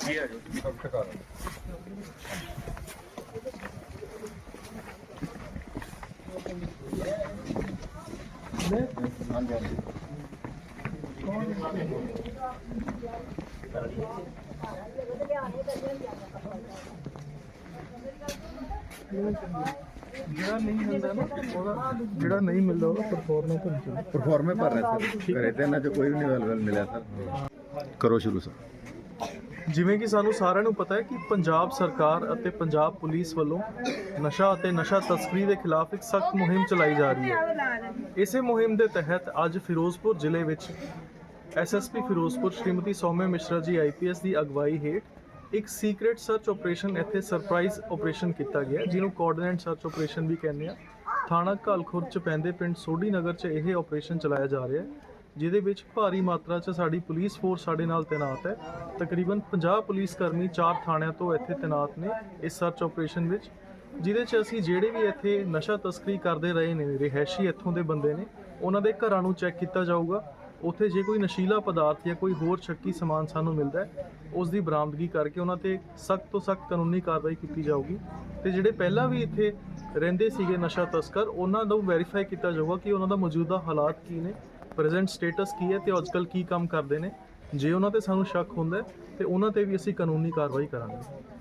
ਜੀ ਆ ਜੋ ਸਭ ਟਕਾ ਜਿਹੜਾ ਨਹੀਂ ਹੁੰਦਾ ਨਾ ਉਹਦਾ ਜਿਹੜਾ ਨਹੀਂ ਮਿਲਦਾ ਉਹਦਾ ਪਰਫਾਰਮੈਂਸ ਰਿਹਾ ਸਰ ਘਰੇ ਤੇ ਇਹਨਾਂ ਚ ਕੋਈ ਵੀ ਨਹੀਂ ਅਵੇਲੇਬਲ ਮਿਲਿਆ ਸਰ। ਕਰੋ ਸ਼ੁਰੂ ਸਰ। ਜਿਵੇਂ ਕਿ ਸਾਨੂੰ ਸਾਰਿਆਂ ਨੂੰ ਪਤਾ ਹੈ ਕਿ ਪੰਜਾਬ ਸਰਕਾਰ ਅਤੇ ਪੰਜਾਬ ਪੁਲਿਸ ਵੱਲੋਂ ਨਸ਼ਾ ਅਤੇ ਨਸ਼ਾ ਤਸਕਰੀ ਦੇ ਖਿਲਾਫ ਇੱਕ ਸਖਤ ਮੁਹਿੰਮ ਚਲਾਈ ਜਾ ਰਹੀ ਹੈ। ਇਸੇ ਮੁਹਿੰਮ ਦੇ ਤਹਿਤ ਅੱਜ ਫਿਰੋਜ਼ਪੁਰ ਜ਼ਿਲ੍ਹੇ ਵਿੱਚ ਐਸਐਸਪੀ ਫਿਰੋਜ਼ਪੁਰ ਸ਼੍ਰੀਮਤੀ ਸੌਮਿਆ ਮਿਸ਼ਰਾ ਜੀ ਆਈਪੀਐਸ ਦੀ ਅਗਵਾਈ ਹੇਠ ਇੱਕ ਸੀਕ੍ਰੀਟ ਸਰਚ ਆਪਰੇਸ਼ਨ ਇੱਥੇ ਸਰਪ੍ਰਾਈਜ਼ ਆਪਰੇਸ਼ਨ ਕੀਤਾ ਗਿਆ ਜਿਹਨੂੰ ਕੋਆਰਡੀਨੇਟ ਸਰਚ ਆਪਰੇਸ਼ਨ ਵੀ ਕਹਿੰਦੇ ਆ। ਥਾਣਾ ਘਾਲਖੁਰ ਚ ਪੈਂਦੇ ਪਿੰਡ ਸੋਢੀ ਨਗਰ ਚ ਇਹ ਆਪਰੇਸ਼ਨ ਚਲਾਇਆ ਜਾ ਰਿਹਾ ਹੈ। ਜਿਹਦੇ ਵਿੱਚ ਭਾਰੀ ਮਾਤਰਾ 'ਚ ਸਾਡੀ ਪੁਲਿਸ ਫੋਰਸ ਸਾਡੇ ਨਾਲ ਤੈਨਾਤ ਹੈ। ਤਕਰੀਬਨ 50 ਪੁਲਿਸ ਕਰਮੀ ਚਾਰ ਥਾਣਿਆਂ ਤੋਂ ਇੱਥੇ ਤੈਨਾਤ ਨੇ ਇਸ ਸਰਚ ਆਪਰੇਸ਼ਨ ਵਿੱਚ, ਜਿਹਦੇ 'ਚ ਅਸੀਂ ਜਿਹੜੇ ਵੀ ਇੱਥੇ ਨਸ਼ਾ ਤਸਕਰੀ ਕਰਦੇ ਰਹੇ ਨੇ, ਰਿਹਾਇਸ਼ੀ ਇੱਥੋਂ ਦੇ ਬੰਦੇ ਨੇ, ਉਹਨਾਂ ਦੇ ਘਰਾਂ ਨੂੰ ਚੈੱਕ ਕੀਤਾ ਜਾਊਗਾ। ਉੱਥੇ ਜੇ ਕੋਈ ਨਸ਼ੀਲਾ ਪਦਾਰਥ ਜਾਂ ਕੋਈ ਹੋਰ ਸ਼ੱਕੀ ਸਮਾਨ ਸਾਨੂੰ ਮਿਲਦਾ ਹੈ, ਉਸ ਦੀ ਬਰਾਮਦਗੀ ਕਰਕੇ ਉਹਨਾਂ ਤੇ ਸਖਤ ਤੋਂ ਸਖਤ ਕਾਨੂੰਨੀ ਕਾਰਵਾਈ ਕੀਤੀ ਜਾਊਗੀ। ਤੇ ਜਿਹੜੇ ਪਹਿਲਾਂ ਵੀ ਇੱਥੇ ਰਹਿੰਦੇ ਸੀਗੇ ਨਸ਼ਾ ਤਸਕਰ, ਉਹਨਾਂ ਨੂੰ ਵੈਰੀਫਾਈ ਕੀਤਾ ਜਾਊਗਾ ਕਿ ਉਹਨਾਂ ਦਾ ਮੌਜੂਦਾ ਹਾਲਾਤ ਕੀ ਨੇ। ਪ੍ਰੈਜ਼ੈਂਟ ਸਟੇਟਸ ਕੀ ਹੈ ਤੇ ਅੱਜਕੱਲ ਕੀ ਕੰਮ ਕਰਦੇ ਨੇ? ਜੇ ਉਹਨਾਂ ਤੇ ਸਾਨੂੰ ਸ਼ੱਕ ਹੁੰਦਾ ਹੈ, ਤੇ ਉਹਨਾਂ ਤੇ ਵੀ ਅਸੀਂ ਕਾਨੂੰਨੀ ਕਾਰਵਾਈ ਕਰਾਂਗੇ।